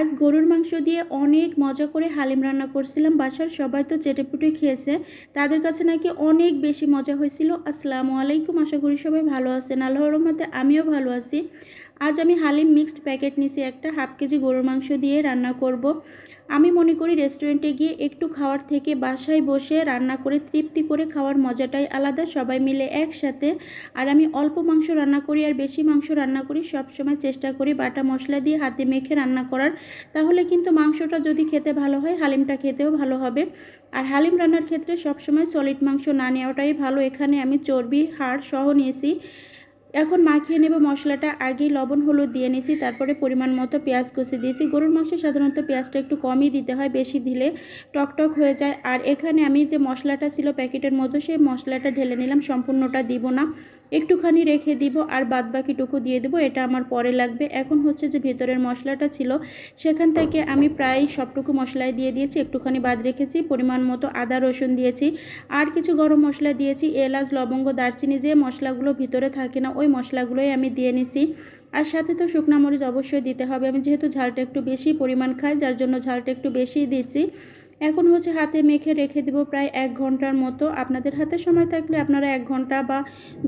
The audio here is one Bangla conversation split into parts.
আজ গরুর মাংস দিয়ে অনেক মজা করে হালিম রান্না করছিলাম। বাসার সবাই তো চেটেপুটে খেয়েছে। তাদের কাছে নাকি অনেক বেশি মজা হয়েছিল। আসসালামু আলাইকুম। আশা করি সবাই ভালো আছেন। আল্লাহর রহমতে আমিও ভালো আছি। আজ আমি হালিম মিক্সড প্যাকেট নিছি একটা হাফ কেজি গরুর মাংস দিয়ে রান্না করব। আমি মনে করি রেস্টুরেন্টে গিয়ে একটু খাওয়ার থেকে বাসায় বসে রান্না করে তৃপ্তি করে খাওয়ার মজাটাই আলাদা, সবাই মিলে একসাথে। আর আমি অল্প মাংস রান্না করি আর বেশি মাংস রান্না করি সব সময় চেষ্টা করি বাটা মশলা দিয়ে হাতে মেখে রান্না করার। তাহলে কিন্তু মাংসটা যদি খেতে ভালো হয়, হালিমটা খেতেও ভালো হবে। আর হালিম রান্নার ক্ষেত্রে সবসময় সলিড মাংস না নেওয়াটাই ভালো। এখানে আমি চর্বি, হাড় সহ নিয়েছি। এখন মাখিয়ে নেব মশলাটা। আগে লবণ, হলুদ দিয়ে নিয়েছি তারপরে পরিমাণ মতো পেঁয়াজ কষে দিয়েছি। গরুর মাংসে সাধারণত পেঁয়াজটা একটু কমই দিতে হয়, বেশি দিলে টকটক হয়ে যায়। আর এখানে আমি যে মশলাটা ছিল প্যাকেটের মতো সেই মশলাটা ঢেলে নিলাম, সম্পূর্ণটা দিব না। একটুখানি রেখে দিব আর বাদ বাকিটুকু দিয়ে দেবো, এটা আমার পরে লাগবে। এখন হচ্ছে যে ভেতরের মশলাটা ছিল, সেখান থেকে আমি প্রায় সবটুকু মশলায় দিয়ে দিয়েছি, একটুখানি বাদ রেখেছি, পরিমাণ মতো আদা, রসুন দিয়েছি, আর কিছু গরম মশলা দিয়েছি, এলাচ, লবঙ্গ, দারচিনি, যে মশলাগুলো ভিতরে থাকে না ওই মশলাগুলোই আমি দিয়ে নিছি। আর সাথে তো শুকনা মরিচ অবশ্যই দিতে হবে। আমি যেহেতু ঝালটা একটু বেশি পরিমাণ খাই, যার জন্য ঝালটা একটু বেশিই দিচ্ছি। এখন হচ্ছে হাতে মেখে রেখে দেবো প্রায় এক ঘণ্টার মতো। আপনাদের হাতে সময় থাকলে আপনারা এক ঘণ্টা বা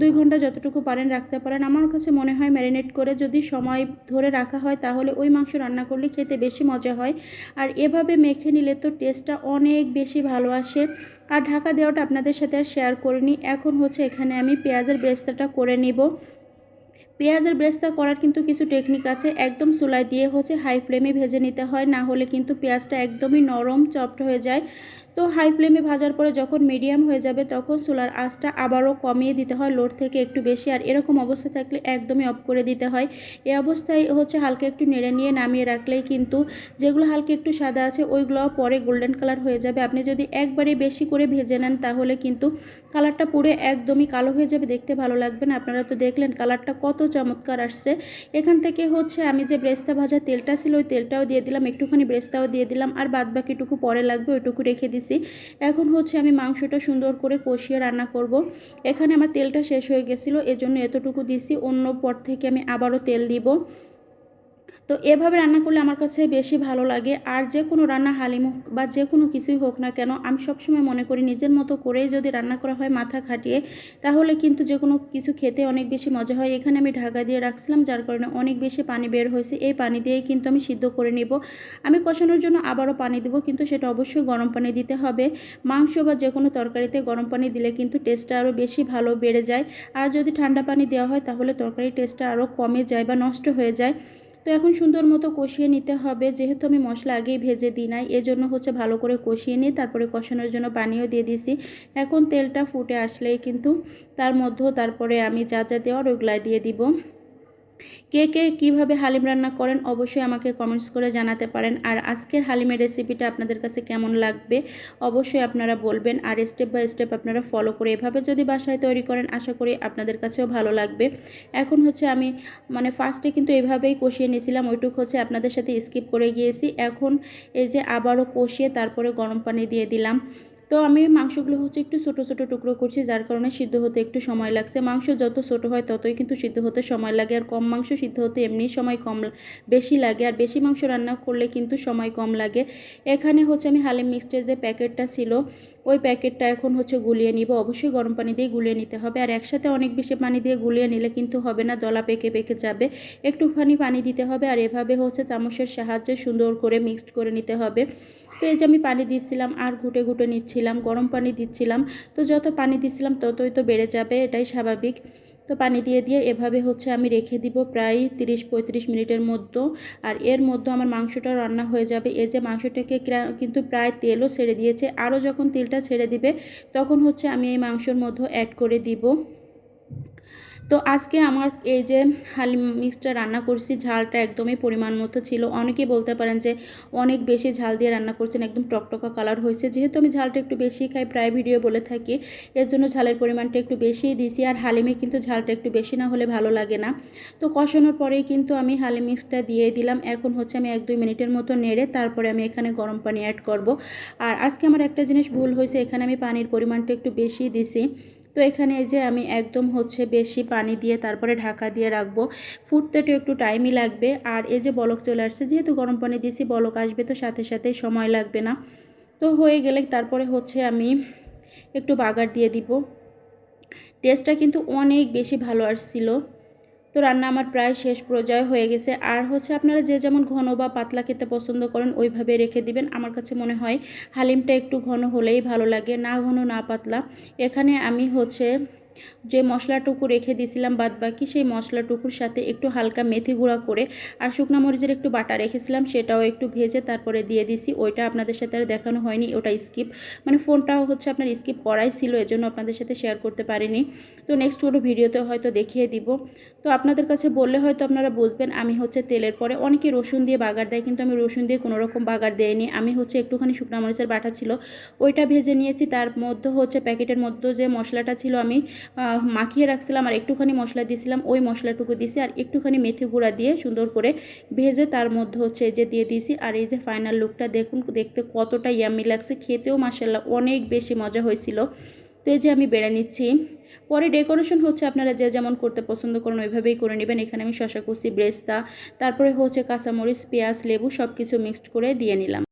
দুই ঘণ্টা যতটুকু পারেন রাখতে পারেন। আমার কাছে মনে হয় ম্যারিনেট করে যদি সময় ধরে রাখা হয় তাহলে ওই মাংস রান্না করলে খেতে বেশি মজা হয়। আর এভাবে মেখে নিলে তো টেস্টটা অনেক বেশি ভালো আসে। আর ঢাকা দেওয়াটা আপনাদের সাথে আর শেয়ার করিনি। এখন হচ্ছে এখানে আমি পেঁয়াজের ব্রেস্তাটা করে নিব। পেঁয়াজের ব্রেস্তা করার কিন্তু কিছু টেকনিক আছে। একদম চুলায় দিয়ে হচ্ছে হাই ফ্লেমে ভেজে নিতে হয়, না হলে কিন্তু পেঁয়াজটা একদমই নরম চপট হয়ে যায়। তো হাই ফ্লেমে ভাজার পরে যখন মিডিয়াম হয়ে যাবে তখন চুলার আঁচটা আবারও কমিয়ে দিতে হয় লোড থেকে একটু বেশি। আর এরকম অবস্থা থাকলে একদমই অফ করে দিতে হয়। এই অবস্থায় হচ্ছে হালকা একটু নেড়ে নিয়ে নামিয়ে রাখলেই কিন্তু যেগুলো হালকা একটু সাদা আছে, ওইগুলো পরে গোল্ডেন কালার হয়ে যাবে। আপনি যদি একবারে বেশি করে ভেজে নেন তাহলে কিন্তু কালারটা পুরো একদমই কালো হয়ে যাবে। দেখতে ভালো লাগবে না। আপনারা তো দেখলেন কালারটা কত চমৎকার আসছে। এখান থেকে হচ্ছে আমি যে ব্রেস্তা ভাজা তেলটা ছিল, ওই তেলটাও দিয়ে দিলাম, একটুখানি ব্রেস্তাও দিয়ে দিলাম, আর বাদ বাকিটুকু পরে লাগবে, ওইটুকু রেখে দিছি। এখন হচ্ছে আমি মাংসটা সুন্দর করে কষিয়ে রান্না করব। এখানে আমার তেলটা শেষ হয়ে গেছিল, এজন্য এতটুকু দিছি, অন্য পর থেকে আমি আবারও তেল দিব। তো এভাবে রান্না করলে আমার কাছে বেশি ভালো লাগে। আর যে কোনো রান্না হালিম হোক বা যে কোনো কিছুই হোক না কেন, আমি সবসময় মনে করি নিজের মতো করেই যদি রান্না করা হয় মাথা খাটিয়ে, তাহলে কিন্তু যে কোনো কিছু খেতে অনেক বেশি মজা হয়। এখানে আমি ঢাকা দিয়ে রাখছিলাম, যার কারণে অনেক বেশি পানি বের হয়েছে। এই পানি দিয়েই কিন্তু আমি সিদ্ধ করে নিব। আমি কষানোর জন্য আবারও পানি দেবো, কিন্তু সেটা অবশ্যই গরম পানি দিতে হবে। মাংস বা যে কোনো তরকারিতে গরম পানি দিলে কিন্তু টেস্টটা আরও বেশি ভালো বেড়ে যায়। আর যদি ঠান্ডা পানি দেওয়া হয়, তাহলে তরকারির টেস্টটা আরও কমে যায় বা নষ্ট হয়ে যায়। তো এখন সুন্দর মতো কষিয়ে নিতে হবে। যেহেতু আমি মশলা আগেই ভেজে দিই নাই, এজন্য হচ্ছে ভালো করে কষিয়ে নিই তারপরে কষানোর জন্য পানিও দিয়ে দিছি। এখন তেলটা ফুটে আসলেই কিন্তু তার মধ্যেও তারপরে আমি যা যা দেওয়ার ওগুলাই দিয়ে দিব। কে কে কীভাবে হালিম রান্না করেন অবশ্যই আমাকে কমেন্টস করে জানাতে পারেন। আর আজকের হালিমের রেসিপিটা আপনাদের কাছে কেমন লাগবে অবশ্যই আপনারা বলবেন। আর স্টেপ বাই স্টেপ আপনারা ফলো করে এভাবে যদি বাসায় তৈরি করেন, আশা করি আপনাদের কাছেও ভালো লাগবে। এখন হচ্ছে আমি মানে ফার্স্টে কিন্তু এভাবেই কষিয়ে নিয়েছিলাম, ওইটুকু হচ্ছে আপনাদের সাথে স্কিপ করে গিয়েছি। এখন এই যে আবারও কষিয়ে তারপরে গরম পানি দিয়ে দিলাম। তো আমি মাংসগুলো হচ্ছে একটু ছোটো ছোটো টুকরো করছি, যার কারণে সিদ্ধ হতে একটু সময় লাগছে। মাংস যত ছোটো হয় ততই কিন্তু সিদ্ধ হতে সময় লাগে, আর কম মাংস সিদ্ধ হতে এমনি সময় কম বেশি লাগে, আর বেশি মাংস রান্না করলে কিন্তু সময় কম লাগে। এখানে হচ্ছে আমি হালিম মিক্সটের যে প্যাকেটটা ছিল, ওই প্যাকেটটা এখন হচ্ছে গুলিয়ে নিব। অবশ্যই গরম পানি দিয়ে গুলিয়ে নিতে হবে, আর একসাথে অনেক বেশি পানি দিয়ে গুলিয়ে নিলে কিন্তু হবে না, দলা পেকে পেকে যাবে। একটুখানি পানি দিতে হবে, আর এভাবে হচ্ছে চামচের সাহায্যে সুন্দর করে মিক্সড করে নিতে হবে। তো এই যে আমি পানি দিচ্ছিলাম আর ঘুটে ঘুটে নিচ্ছিলাম, গরম পানি দিচ্ছিলাম। তো যত পানি দিচ্ছিলাম ততই তো বেড়ে যাবে, এটাই স্বাভাবিক। তো পানি দিয়ে দিয়ে এভাবে হচ্ছে আমি রেখে দিব প্রায় তিরিশ পঁয়ত্রিশ মিনিটের মধ্যে। আর এর মধ্যে আমার মাংসটা রান্না হয়ে যাবে। এই যে মাংসটাকে কিন্তু প্রায় তেলও ছেড়ে দিয়েছে। আরও যখন তেলটা ছেড়ে দিবে, তখন হচ্ছে আমি এই মাংসর মধ্যে অ্যাড করে দিব। তো আজকে আমার এই যে হালিম মিক্সটা রান্না করছি, ঝালটা একদমই পরিমাণ মতো ছিল। অনেকেই বলতে পারেন যে অনেক বেশি ঝাল দিয়ে রান্না করছেন, একদম টকটকা কালার হয়েছে। যেহেতু আমি ঝালটা একটু বেশি খাই, প্রায় ভিডিও বলে থাকি, এর জন্য ঝালের পরিমাণটা একটু বেশিই দিছি। আর হালিমে কিন্তু ঝালটা একটু বেশি না হলে ভালো লাগে না। তো কষানোর পরেই কিন্তু আমি হালিম মিক্সটা দিয়ে দিলাম। এখন হচ্ছে আমি এক দুই মিনিটের মতো নেড়ে তারপরে আমি এখানে গরম পানি অ্যাড করব। আর আজকে আমার একটা জিনিস ভুল হয়েছে, এখানে আমি পানির পরিমাণটা একটু বেশি দিছি। তো এখানে এই যে আমি একদম হচ্ছে বেশি পানি দিয়ে তারপরে ঢাকা দিয়ে রাখব। ফুটতে তো একটু টাইমই লাগবে। আর এই যে বলক চলে আসছে, যেহেতু গরম পানি দিয়েছি, বলক আসবে তো সাথে সাথে সময় লাগবে না। তো হয়ে গেলে তারপরে হচ্ছে আমি একটু বাগার দিয়ে দিব। টেস্টটা কিন্তু অনেক বেশি ভালো আসছিল। তো রান্না আমার প্রায় শেষ পর্যায়ে হয়ে গেছে। আর হচ্ছে আপনারা যে যেমন ঘন বা পাতলা খেতে পছন্দ করেন, ওইভাবে রেখে দিবেন। আমার কাছে মনে হয় হালিমটা একটু ঘন হলেই ভালো লাগে, না ঘন না পাতলা। এখানে আমি হচ্ছে যে মশলাটুকু রেখে দিয়েছিলাম বাদ বাকি, সেই মশলাটুকুর সাথে একটু হালকা মেথি গুঁড়া করে আর শুকনো মরিচের একটু বাটা রেখেছিলাম, সেটাও একটু ভেজে তারপরে দিয়ে দিছি ওইটা আপনাদের সাথে আর দেখানো হয়নি, ওটা স্কিপ। মানে ফোনটাও হচ্ছে আপনার স্কিপ করাই ছিল, এজন্য আপনাদের সাথে শেয়ার করতে পারিনি। তো নেক্সট কোনো ভিডিওতে হয়তো দেখিয়ে দিব। তো আপনাদের কাছে বললে হয়তো আপনারা বুঝবেন, আমি হচ্ছে তেলের পরে অনেকে রসুন দিয়ে বাগার দেয়, কিন্তু আমি রসুন দিয়ে কোনো রকম বাগার দেয়নি আমি হচ্ছে একটুখানি শুকনো মরিচের বাটা ছিল, ওইটা ভেজে নিয়েছি। তার মধ্যে হচ্ছে প্যাকেটের মধ্যে যে মশলাটা ছিল, আমি মাখিয়ে রাখছিলাম আর একটুখানি মশলা দিয়েছিলাম। ওই মশলাটুকু দিয়েছি আর একটুখানি মেথি গুঁড়া দিয়ে সুন্দর করে ভেজে তার মধ্যে হচ্ছে যে দিয়ে দিয়েছি। আর এই যে ফাইনাল লুকটা দেখুন, দেখতে কতটা ইয়ামি লাগছে। খেতেও মাসাল্লাহ অনেক বেশি মজা হয়েছিল। তো এই যে আমি বেড়ে নিচ্ছি। পরে ডেকোরেশন হচ্ছে আপনারা যে যেমন করতে পছন্দ করেন ওইভাবেই করে নেবেন। এখানে আমি শশা কুচি, ব্রেস্তা, তারপরে হচ্ছে কাঁচামরিচ, পেঁয়াজ, লেবু সব কিছু মিক্সড করে দিয়ে নিলাম।